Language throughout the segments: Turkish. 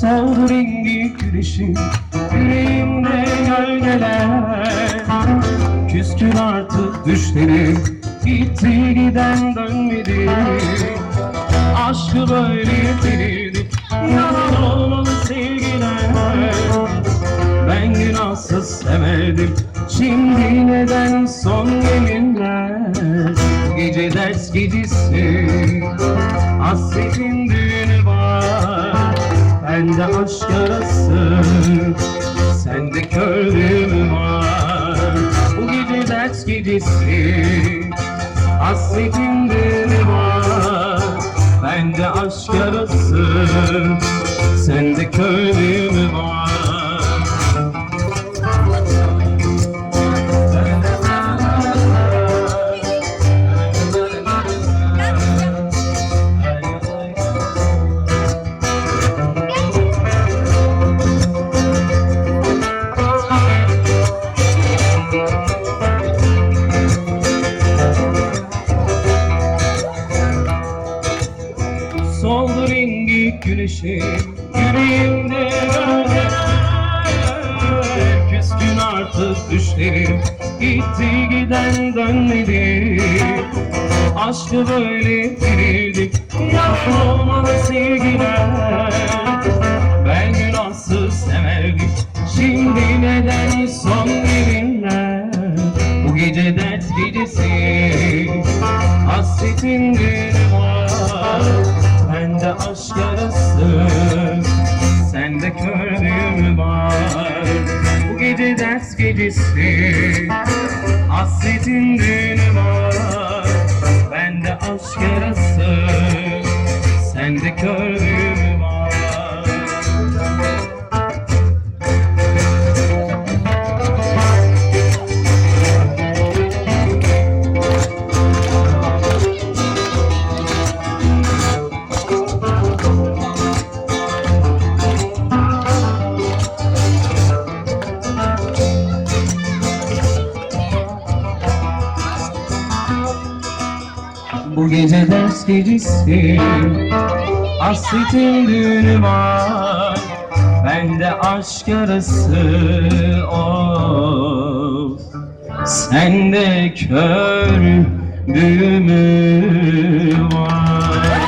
Soldu rengi güneşin Yüreğimde gölgeler Küskün artık düşlerim Gitti giden dönmedi. Aşkı böyle bilirdim Yalan olmalı sevgiler. Ben günahsız severdim Şimdi neden son yeminler? Gece ders gecesi Hasretin düğünü var. Bende aşk yarası Sende körlüğüm var ders gecesi Hasretin düğünü var Bende aşk yarası Sende körlüğüm var Soldu rengi güneşin Yüreğimde Küskün artık düşlerim Gitti giden dönmedi. Aşkı böyle bilirdik Yalan olmalı sevgiler Ben günahsız severdim Şimdi neden son yeminler Bu gece dert gecesi Hasretin gecesi Hasretin düğünü var Bu gece ders gecesi Hasretin düğünü var Bende aşk yarası of. Sende kör düğümü var.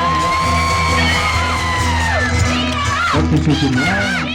Çok teşekkürler